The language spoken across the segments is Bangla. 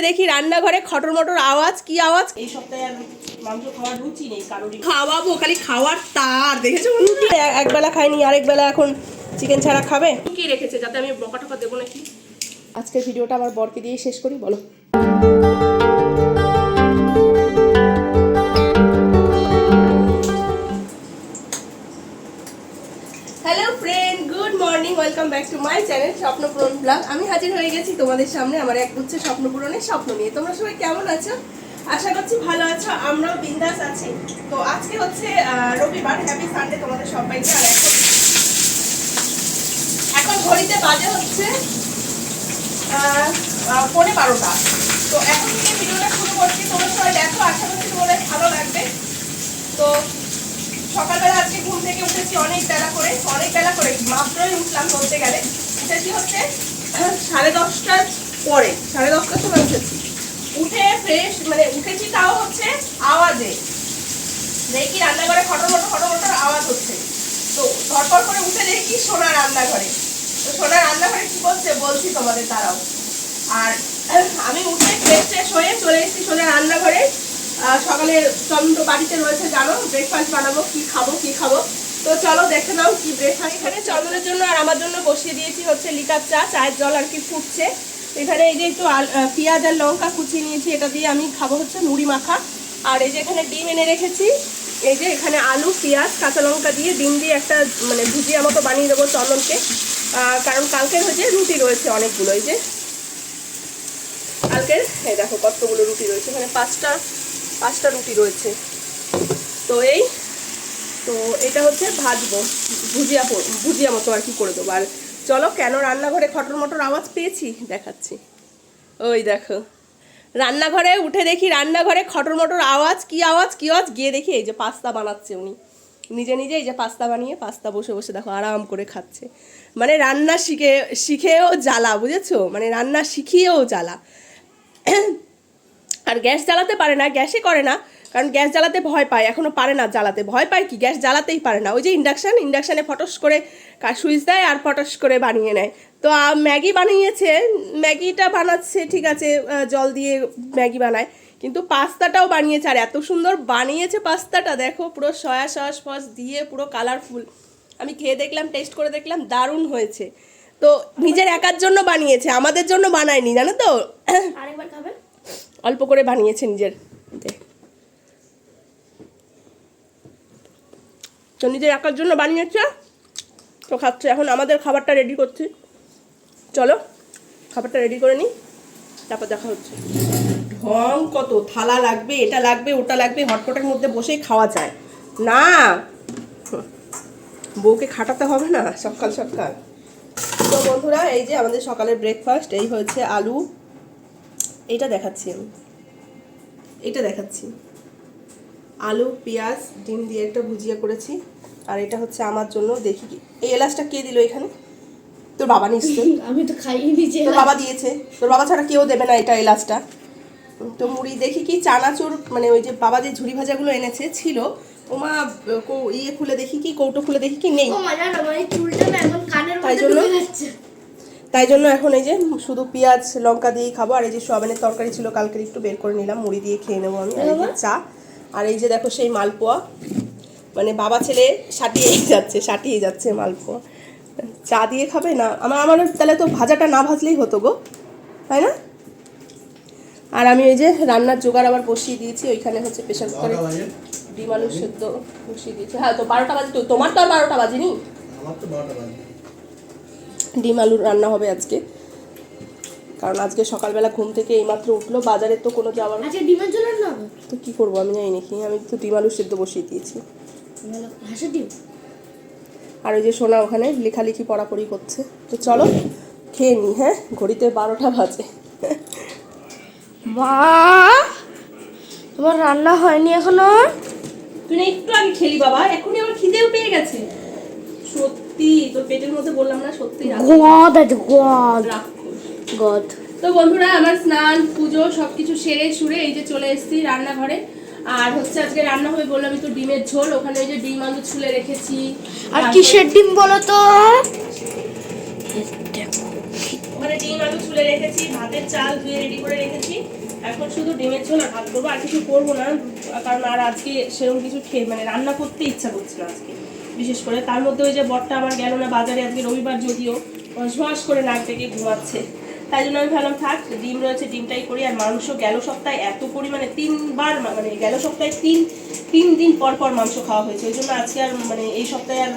দেখি রান্নাঘরে খটর মটর আওয়াজ কি আওয়াজ? এই সপ্তাহে মাংস খাওয়ার রুচি নেই কারোরই খাওয়াবো খালি খাওয়ার তার দেখেছ এক- বেলা খাইনি আরেক বেলা এখন চিকেন ছাড়া খাবে। কি রেখেছে? যাতে আমি বকা টকা দেবো নাকি? আজকের ভিডিওটা আমার বরকে দিয়ে শেষ করি বলো। Welcome back to my channel Swapnapuran blog আমি হাজির হয়ে গেছি তোমাদের সামনে আমার এক গুচ্ছ স্বপ্নপূরণের স্বপ্ন নিয়ে। তোমরা সবাই কেমন আছো? আশা করছি ভালো আছো আমরাও বিন্দাস আছি। তো আজকে হচ্ছে রবিবার হ্যাপি সানডে তোমাদের সবাইকে। আর এখন এখন ঘড়িতে বাজে হচ্ছে আহ, আহ, পৌনে বারোটা। তো এখন থেকে ভিডিওটা শুরু করছি। তোমরা সবাই দেখো আশা করছি তোমাদের ভালো লাগবে। তো সকালবেলা আজকে ঘুম থেকে উঠেছি অনেক বেলা করে, অনেক বেলা করে, মাত্রই উঠলাম বলতে গেলে। উঠেছি হচ্ছে সাড়ে দশটার পরে, সাড়ে দশটার সময় উঠেছি। উঠে ফ্রেশ মানে উঠেছি তাও হচ্ছে আওয়াজে। দেখি রান্নাঘরে খটর মটর খটর মটর আওয়াজ হচ্ছে। তো ধরপর করে উঠে দেখি সোনা রান্নাঘরে। তো সোনা রান্নাঘরে কি বলছে, বলছি তোমাদের তারাও আর আমি উঠে ফ্রেশ ট্রেশ হয়ে চলে এসেছি সোজা রান্নাঘরে। সকালে চন্দ্র বাড়িতে রয়েছে, জানো ব্রেকফাস্ট বানাবো, কি খাব কি খাব। তো চলো, দেখে নাও কি ব্রেকফাস্ট এখানে। চন্দ্রের জন্য আর আমার জন্য বসিয়ে দিয়েছি হচ্ছে লিকার চা, চায়ের জল আর কি ফুটছে। এখানে এই যে একটু পেঁয়াজ আর লঙ্কা কুচিয়ে নিয়েছি, এটা দিয়ে আমি খাব হচ্ছে মুড়ি মাখা। আর এই যে এখানে ডিম এনে রেখেছি, এই যে এখানে আলু, পেঁয়াজ, কাঁচা লঙ্কা দিয়ে ডিম দিয়ে একটা মানে ভুজিয়া মতো বানিয়ে দেবো চন্দনকে। কারণ কালকের হচ্ছে রুটি রয়েছে অনেকগুলো, এই যে। কালকের, এই দেখো কতগুলো রুটি রয়েছে, এখানে পাঁচটা পাঁচটা রুটি রয়েছে। তো এই, তো এটা হচ্ছে ভাজবো, ভুজিয়া ভুজিয়া মতো আর কি করে দেবো। আর চলো, কেন রান্নাঘরে খটর মটর আওয়াজ পেয়েছি? দেখাচ্ছি। ওই দেখো, রান্নাঘরে উঠে দেখি রান্নাঘরে খটর মটর আওয়াজ, কি আওয়াজ কি আওয়াজ? গিয়ে দেখি এই যে পাস্তা বানাচ্ছে উনি। নিজে নিজে এই যে পাস্তা বানিয়ে পাস্তা বসে বসে দেখো আরাম করে খাচ্ছে। মানে রান্না শিখে, শিখেও জ্বালা, বুঝেছ? মানে রান্না শিখিয়েও জ্বালা। আর গ্যাস জ্বালাতে পারে না গ্যাসে করে না। কারণ গ্যাস জ্বালাতে ভয় পায় এখনও পারে না জ্বালাতে। ভয় পায় কি? গ্যাস জ্বালাতেই পারে না। ওই যে ইন্ডাকশান ইন্ডাকশানে ফটস করে সুইচ দেয় আর ফটস করে বানিয়ে নেয়। তো ম্যাগি বানিয়েছে, ম্যাগিটা বানাচ্ছে, ঠিক আছে জল দিয়ে ম্যাগি বানায়। কিন্তু পাস্তাটাও বানিয়েছে, আর এত সুন্দর বানিয়েছে পাস্তাটা। দেখো, পুরো সয়া সস ফস দিয়ে পুরো কালারফুল আমি খেয়ে দেখলাম টেস্ট করে দেখলাম, দারুণ হয়েছে। তো, নিজের একার জন্য বানিয়েছে, আমাদের জন্য বানায়নি, জানো তো? আরেকবার খাবেন অল্প করে বানিয়েছে নিজের তো নিজের একার জন্য বানিয়েছে তো খাচ্ছে, এখন আমাদের খাবারটা রেডি করছি। চলো, খাবারটা রেডি করে নিই, তারপর দেখা হচ্ছে। ঢং কত, থালা লাগবে, এটা লাগবে, ওটা লাগবে, হটপটের মধ্যে বসেই খাওয়া যায়। না! বউকে খাটাতে হবে না, সকাল সকাল। তো বন্ধুরা, এই যে আমাদের সকালের ব্রেকফাস্ট এই হয়েছে আলু এইটা দেখাচ্ছি আমি। এটা দেখাচ্ছি। আলু পেঁয়াজ ডিম দিয়ে একটা ভুজিয়া করেছি। আর এটা হচ্ছে আমার জন্য। দেখি কি এই এলাচটা কে দিল এখানে? তোর বাবা নিশ্চয়ই। আমি তো খাইয়ে দিয়েছি তোর বাবা দিয়েছে। তোর বাবা ছাড়া কেউ দেবে না এটা এলাচটা। তো মুড়ি দেখি কি চানাচুর মানে ওই যে বাবা যে ঝুড়ি ভাজাগুলো এনেছে ছিল। ওমা কো- ইয়ে খুলে দেখি কি কৌটো খুলে দেখি কি নেই। ও মানে চুলটা না কানের তাই জন্য? তাই জন্য এখন এই যে শুধু পেঁয়াজ লঙ্কা দিয়েই খাব। আর এই যে সোয়াবিনের তরকারি ছিল কালকে একটু বের করে নিলাম মুড়ি দিয়ে খেয়ে নেব আমি। আর এই যে চা। আর এই যে দেখো সেই মালপোয়া। মানে বাবা ছেলে সাটিয়েই যাচ্ছে সাটিয়ে যাচ্ছে মালপোয়া। চা দিয়ে খাবে না? আমার আমার তাহলে তো ভাজাটা না ভাজলেই হতো গো তাই না? আর আমি ওই যে রান্নার জোগাড় আবার বসিয়ে দিয়েছি ওইখানে হচ্ছে প্রেশার কুকারে বারোটা বাজে। ডিম আলু সেদ্ধ বসিয়ে দিয়েছি। হ্যাঁ তো বারোটা বাজে তো তোমার তো আর বারোটা বাজেনি? আমার তো বারোটা বাজে। ডিম আলুর রান্না হবে আজকে। কারণ আজকে সকালবেলা ঘুম থেকে এইমাত্র উঠল বাজারে তো কোনো যাওয়ার আচ্ছা ডিমের জন্য না তো কী করব আমি জানি নাকি আমি তো ডিম আলু সেদ্ধ বসিয়ে দিয়েছি। হাঁসের ডিম? আর ওই যে সোনা ওখানে লেখালেখি পড়াপড়ি করছে। তো চলো খেয়ে নি হ্যাঁ? ঘড়িতে বারোটা বাজে। মা তোমার রান্না হয়নি এখনও? তুই না একটু আগে খেলি বাবা এখনই আমার খিদেও পেয়ে গেছে। সত্যি? তোর পেটের মধ্যে বললাম না সত্যি রাগ- গদ আছে গদ। গদ। তো বন্ধুরা আমার স্নান পুজো সবকিছু সেরে সুরে এই যে চলে এসেছি রান্নাঘরে। আর হচ্ছে আজকে রান্না হবে বললাম তো ডিমের ঝোল ওখানে ওই যে ডিম আলু ছুলে রেখেছি আর কিসের ডিম বলো তো? ওখানে ডিম আলু ছুলে রেখেছি ভাতের চাল ধুয়ে রেডি করে রেখেছি। এখন শুধু ডিমের ঝোল আর ভাত করব আর কিছু করব না কারণ আর আজকে সেরকম কিছু খেয়ে মানে রান্না করতে ইচ্ছা করছে না আজকে। বিশেষ করে। তার মধ্যে ওই যে বরটা আমার গেল না বাজারে আজকে রবিবার যদিও ঝোঁয়াশ করে নাক ডেকে ঘুমাচ্ছে। তাই জন্য আমি ভাবলাম, থাক, ডিম রয়েছে, ডিমটাই করি, আর মাংস গেল সপ্তাহে এত পরিমাণে, তিনবার মানে গেল সপ্তাহে তিন তিন দিন পর পর মাংস খাওয়া হয়েছে। ওই জন্য আজকে আর মানে এই সপ্তাহে আর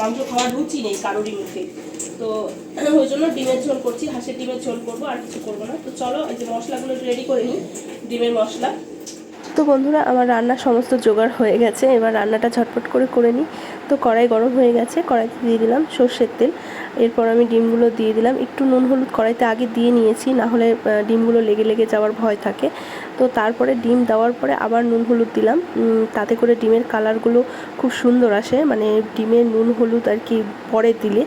মাংস খাওয়ার রুচি নেই কারোরই মুখে। তো ওই জন্য ডিমের ঝোল করছি, হাঁসের ডিমের ঝোল করব, আর কিছু করব না। তো চলো, এই যে মশলাগুলো রেডি করে নিই, ডিমের মশলা। তো বন্ধুরা, আমার রান্নার সমস্ত জোগাড় হয়ে গেছে। এবার রান্নাটা ঝটপট করে করে নিই। তো কড়াই গরম হয়ে গেছে, কড়াইতে দিয়ে দিলাম সর্ষের তেল। এরপর আমি ডিমগুলো দিয়ে দিলাম। একটু নুন হলুদ কড়াইতে আগে দিয়ে নিয়েছি, না হলে ডিমগুলো লেগে লেগে যাওয়ার ভয় থাকে। তো তারপরে ডিম দেওয়ার পরে আবার নুন হলুদ দিলাম। তাতে করে ডিমের কালারগুলো খুব সুন্দর আসে। মানে ডিমের নুন হলুদ আর কি পরে দিলে।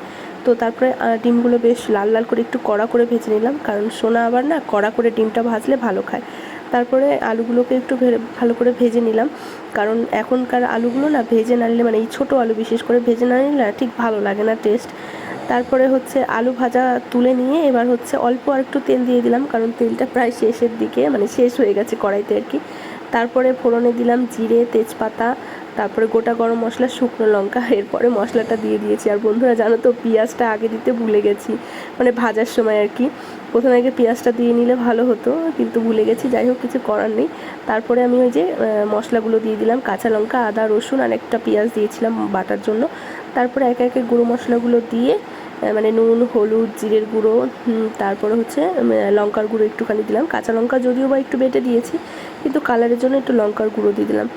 তো তারপরে ডিমগুলো বেশ লাল লাল করে একটু কড়া করে ভেজে নিলাম। কারণ সোনা আবার না কড়া করে ডিমটা ভাজলে ভালো খায়। তারপরে আলুগুলোকে একটু ভালো করে ভেজে নিলাম। কারণ এখনকার আলুগুলো না ভেজে না নিলে মানে এই ছোটো আলু বিশেষ করে ভেজে না নিলে ঠিক ভালো লাগে না টেস্ট তারপরে হচ্ছে আলু ভাজা তুলে নিয়ে এবার হচ্ছে অল্প আর একটু তেল দিয়ে দিলাম, কারণ তেলটা প্রায় শেষের দিকে মানে শেষ হয়ে গেছে কড়াইতে আর কি। তারপরে ফোড়নে দিলাম জিরে, তেজপাতা তারপরে গোটা গরম মশলা, শুকনো লঙ্কা, এরপরে মশলাটা দিয়ে দিয়েছি। আর বন্ধুরা, জানো তো, পেঁয়াজটা আগে দিতে ভুলে গেছি মানে ভাজার সময় আর কি। প্রথমে আগে পেঁয়াজটা দিয়ে নিলে ভালো হতো, কিন্তু ভুলে গেছি, যাই হোক, কিছু করার নেই। তারপরে আমি ওই যে মশলাগুলো দিয়ে দিলাম, কাঁচা লঙ্কা, আদা, রসুন, আর একটা পেঁয়াজ দিয়েছিলাম বাটার জন্য। তারপরে একে একে গুঁড়ো মশলাগুলো দিয়ে মানে নুন, হলুদ, জিরের গুঁড়ো তারপরে হচ্ছে লঙ্কার গুঁড়ো একটুখানি দিলাম। কাঁচা লঙ্কা যদিও বা একটু বেটে দিয়েছি, কিন্তু কালারের জন্য একটু লঙ্কার গুঁড়ো দিয়ে দিলাম।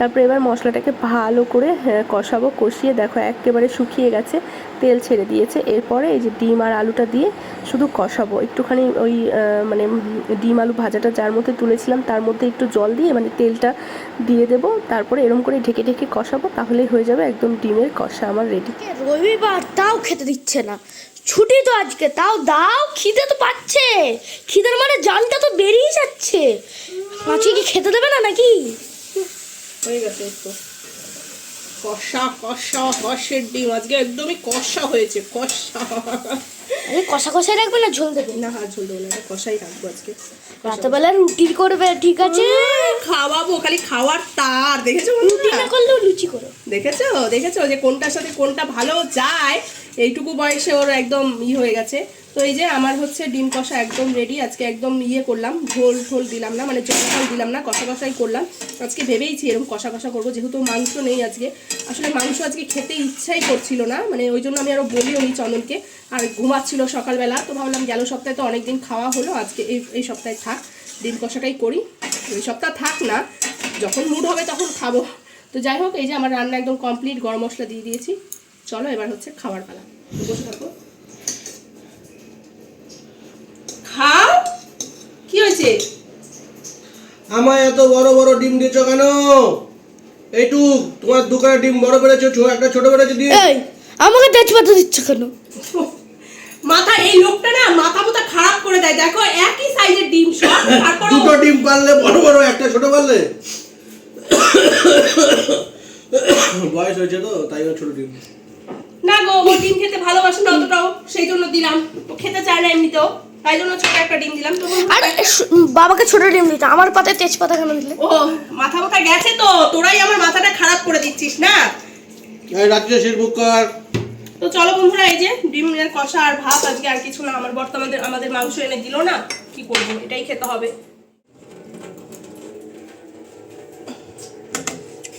তারপরে এবার মশলাটাকে ভালো করে হ্যাঁ, কষাবো। কষিয়ে দেখো একেবারে শুকিয়ে গেছে তেল ছেড়ে দিয়েছে। এরপরে এই যে ডিম আর আলুটা দিয়ে শুধু কষাবো। একটুখানি ওই মানে ডিম আলু ভাজাটা যার মধ্যে তুলেছিলাম তার মধ্যে একটু জল দিয়ে মানে তেলটা দিয়ে দেবো। তারপরে এরম করে ঢেকে ঢেকে কষাবো তাহলেই হয়ে যাবে একদম ডিমের কষা আমার রেডি রবিবার তাও খেতে দিচ্ছে না। ছুটি তো আজকে তাও দাও খিদে তো পাচ্ছে। খিদের মানে জানটা তো বেরিয়ে যাচ্ছে। আজকে কি খেতে দেবে না নাকি? হয়ে গেছে তো কষা কষা কষের ডিম। আজকে একদমই কষা হয়েছে কষা। আরে কষা কষাই রাখবে না ঝোল দেবে? না হাত ঝুল দেবো না কষাই রাখব আজকে। রাতেবেলা রুটি করবে ঠিক আছে? খাওয়াবো খালি খাওয়ার তার। দেখেছ রুটি? না করলেও লুচি করো। দেখেছ? দেখেছ যে কোনটার সাথে কোনটা ভালো যায়? এইটুকু বয়সে ওর একদম ই হয়ে গেছে। তো এই যে আমার হচ্ছে ডিম কষা একদম রেডি আজকে একদম ইয়ে করলাম, ঝোল ঝোল দিলাম না মানে জল ফল দিলাম না, কষা কষাই করলাম। আজকে ভেবেইছি এরকম কষা কষা করব, যেহেতু মাংস নেই আজকে। আসলে মাংস আজকে খেতে ইচ্ছাই করছিল না মানে ওই জন্য আমি আরও বলিও নি চন্দনকে। আর ঘুমাচ্ছিল সকালবেলা, তো ভাবলাম গেল সপ্তাহে তো অনেক দিন খাওয়া হলো, আজকে এই এই সপ্তাহে থাক, ডিম কষাটাই করি। এই সপ্তাহ থাক না, যখন মুড হবে তখন খাব। তো যাই হোক, এই যে আমার রান্না একদম কমপ্লিট গরম মশলা দিয়ে দিয়েছি। চলো এবার হচ্ছে খাবার পালা। বসে থাকো খাও কি হয়েছে? আমায় এত বড় বড় ডিম দিয়েছ কেন? এইটুক তোমার দোকানে ডিম বড় বেড়েছে একটা ছোট বেড়েছে ডিম এই আমাকে তেজপাতা দিচ্ছ কেন? মাথা এই লোকটা না মাথা মাথা খারাপ করে দেয়। দেখো একই সাইজের ডিম সব তারপর দুটো ডিম পারলে বড় বড় একটা ছোট পারলে? বয়স হয়েছে তো তাই ছোট ডিম। না গো ও ডিম খেতে ভালোবাসে না অতটাও সেই জন্য দিলাম। ও খেতে চায় না এমনিতেও। তাই জন্য ছোট একটা ডিম দিলাম। তো আরে বাবাকে ছোট ডিম দিতে। আমার পাতে তেজপাতা কেন দিলে? ও মাথা মাথা গেছে তো তোরাই আমার মাথাটা খারাপ করে দিচ্ছিস না? এই রাত্রে শেষ কর। তো চলো বন্ধুরা এই যে ডিমের কষা আর ভাত আজকে আর কিছু না। আমার বর্ত আমাদের আমাদের মাংস এনে দিল না কি করব এটাই খেতে হবে।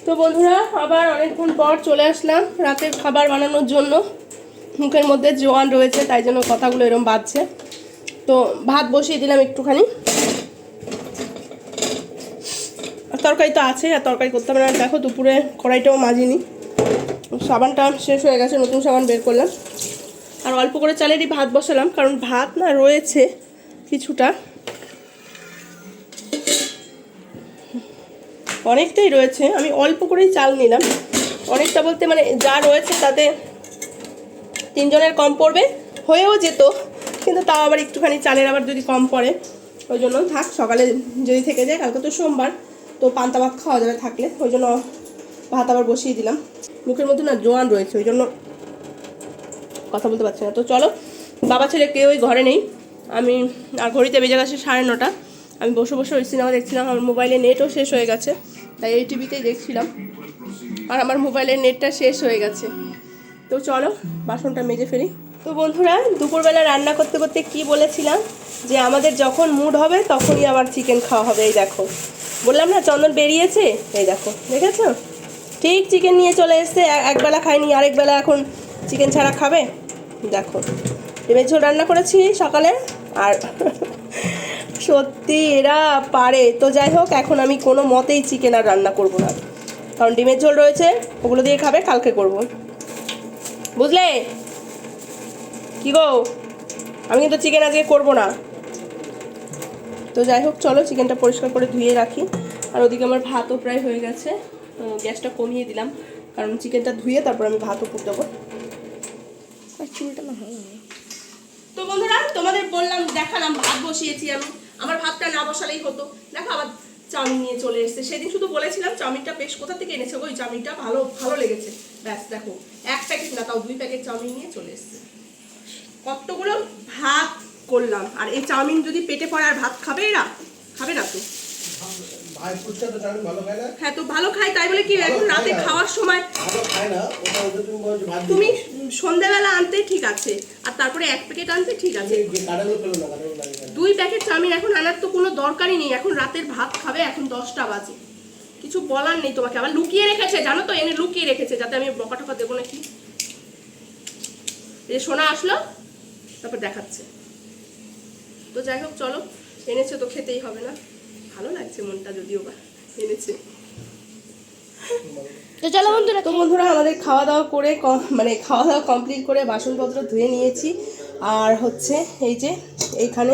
তো বন্ধুরা আবার অনেকক্ষণ পর চলে আসলাম রাতের খাবার বানানোর জন্য। মুখের মধ্যে জোয়ান রয়েছে তাই জন্য কথাগুলো এরকম বাজছে। তো ভাত বসিয়ে দিলাম একটুখানি। তরকারি তো আছে, আর তরকারি করতে হবে না। দেখো দুপুরে কড়াইটাও মাজিনি। সাবানটা শেষ হয়ে গেছে, নতুন সাবান বের করলাম। আর অল্প করে চালেরই ভাত বসালাম, কারণ ভাত না রয়েছে কিছুটা। অনেকটাই রয়েছে, আমি অল্প করেই চাল নিলাম। অনেকটা বলতে মানে যা রয়েছে তাতে তিনজনের কম পড়বে, হয়েও যেত। কিন্তু তাও আবার একটুখানি চালের আবার যদি কম পড়ে, ওই জন্য থাক, সকালে যদি থেকে যায়, কালকে তো সোমবার, তো পান্তা ভাত খাওয়া যাবে থাকলে, ওই জন্য ভাত আবার বসিয়ে দিলাম। মুখের মধ্যে না জোয়ান রয়েছে, ওই জন্য কথা বলতে পারছি না। তো চলো, বাবা ছেলে কেউই ঘরে নেই, আমি আর ঘড়িতে বেজে গেছে সাড়ে নটা, আমি বসে বসে ওই সিনেমা দেখছিলাম, আমার মোবাইলে নেটও শেষ হয়ে গেছে, তাই এই টিভিতেই দেখছিলাম, আর আমার মোবাইলের নেটটা শেষ হয়ে গেছে। তো চলো, বাসনটা মেজে ফেলি। তো বন্ধুরা, দুপুরবেলা রান্না করতে করতে কি বলেছিলাম? যে আমাদের যখন মুড হবে, তখনই আবার চিকেন খাওয়া হবে, এই দেখো। বললাম না, চন্দন বেরিয়েছে? এই দেখো, দেখেছ? ঠিক চিকেন নিয়ে চলে এসছে এক- একবেলা খায়নি, আরেক বেলা এখন চিকেন ছাড়া খাবে? দেখো ডিমের ঝোল রান্না করেছি সকালে, আর সত্যি এরা পারে। তো যাই হোক, এখন আমি কোনো মতেই চিকেন আর রান্না করব না। কারণ ডিমের ঝোল রয়েছে, ওগুলো দিয়ে খাবে, কালকে করব। বুঝলে? কি গো? আমি কিন্তু চিকেন আজকে করব না। তো যাই হোক, চলো চিকেনটা পরিষ্কার করে ধুয়ে রাখি। আর ওদিকে আমার ভাতও প্রায় হয়ে গেছে। গ্যাসটা কমিয়ে দিলাম। কারণ চিকেনটা ধুয়ে তারপর আমি ভাতও পুড় দেবো। তো বন্ধুরা, তোমাদের বললাম, দেখালাম, ভাত বসিয়েছি আমি। আমার ভাতটা না বসালেই হতো। দেখো আবার চাউমিন নিয়ে চলে এসেছে। সেদিন শুধু বলেছিলাম চাউমিনটা বেশ কোথা থেকে এনেছে ওই চাউমিনটা ভালো ভালো লেগেছে। ব্যাস দেখো এক প্যাকেট না তাও দুই প্যাকেট চাউমিন নিয়ে চলে এসেছে। কতগুলো ভাত করলাম। আর এই চাউমিন যদি পেটে পড়ে আর ভাত খাবে এরা? খাবে না তো? ভালো খায় হ্যাঁ তো ভালো খাই তাই বলে কি এখন রাতে খাওয়ার সময় খায় তুমি সন্ধ্যাবেলা আনতে ঠিক আছে। তারপরে এক প্যাকেট আনতে ঠিক আছে। দুই প্যাকেট চাউমিন এখন আনার তো কোনো দরকারই নেই। এখন রাতের ভাত খাবে এখন দশটা বাজে। কিছু বলার নেই তোমাকে। আবার লুকিয়ে রেখেছে জানো তো এনে লুকিয়ে রেখেছে যাতে আমি বকা টকা দেবো নাকি? এই সোনা আসলো তারপর দেখাচ্ছে। তো যাই হোক চলো। এনেছে তো খেতেই হবে না। ভালো লাগছে মনটা যদিও বা এনেছে। তো চলো বন্ধুরা, তো বন্ধুরা, আমাদের খাওয়া দাওয়া করে মানে খাওয়া দাওয়া কমপ্লিট করে বাসনপত্র ধুয়ে নিয়েছি। আর হচ্ছে এই যে এইখানে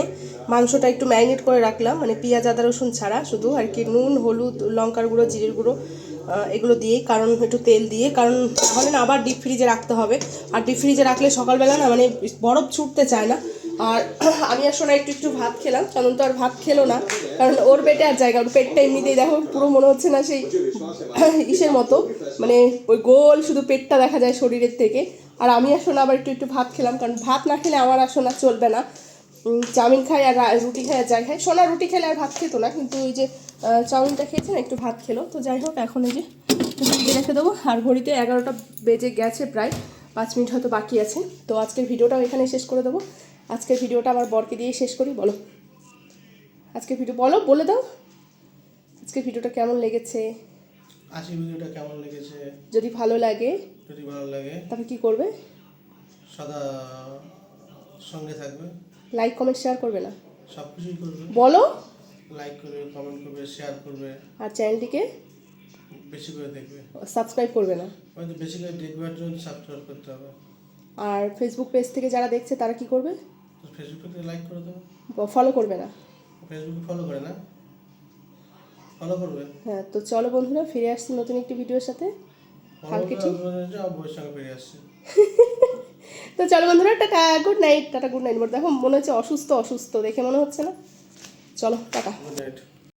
মাংসটা একটু ম্যারিনেট করে রাখলাম মানে পেঁয়াজ, আদা, রসুন ছাড়া শুধু, আর কি নুন, হলুদ, লঙ্কার গুঁড়ো, জিরের গুঁড়ো এগুলো দিয়ে কারণ একটু তেল দিয়ে, কারণ তাহলে না আবার ডিপ ফ্রিজে রাখতে হবে। আর ডিপ ফ্রিজে রাখলে সকালবেলা না মানে বরফ ছুটতে চায় না। আর আমি আর সোনা একটু একটু ভাত খেলাম। চন্দন তো আর ভাত খেলো না, কারণ ওর পেটে আর জায়গা, ওর পেটটা এমনিতেই দেখো, পুরো মনে হচ্ছে না সেই ইসের মতো। মানে ওই গোল শুধু পেটটা দেখা যায় শরীরের থেকে। আর আমি আর সোনা আবার একটু একটু ভাত খেলাম, কারণ ভাত না খেলে আমার আর সোনা চলবে না। চাউমিন খাই আর রুটি খাই আর যাই খাই সোনা রুটি খেলে আর ভাত খেতো না, কিন্তু ওই যে চাউমিনটা খেয়েছে না, একটু ভাত খেলো। তো যাই হোক, এখন এই যে রেখে দেবো। আর ঘড়িতে এগারোটা বেজে গেছে প্রায়। পাঁচ মিনিট হয়তো বাকি আছে। তো আজকের ভিডিওটাও এখানে শেষ করে দেবো। আজকের ভিডিওটা আমার বরকে দিয়ে শেষ করি বলো। আজকে ভিডিও বলো বলে দাও। আজকে ভিডিওটা কেমন লেগেছে? আজকে ভিডিওটা কেমন লেগেছে? যদি ভালো লাগে যদি ভালো লাগে তবে কি করবে? সদা সঙ্গে থাকবে। লাইক কমেন্ট শেয়ার করবে না। সব কিছুই করবে। বলো। লাইক করবে কমেন্ট করবে শেয়ার করবে। আর চ্যানেলটিকে বেশি করে দেখবে। সাবস্ক্রাইব করবে না। হয়তো বেশি করে দেখবার জন্য সাবস্ক্রাইব করতে হবে। আর ফেসবুক পেজ থেকে যারা দেখছে তারা কি করবে? ফেসবুকে লাইক করে দেবে। ফলো করবে না। ফেসবুকে ফলো করে না? ফলো করবে? হ্যাঁ তো চলো বন্ধুরা ফিরে আসছি নতুন একটি ভিডিওর সাথে। কালকে ঠিক। ফিরে আসছে। তো চলো বন্ধুরা ta ta good night ta ta good night দেখো মনে হচ্ছে অসুস্থ অসুস্থ দেখে মনে হচ্ছে না। চলো টাটা। Good night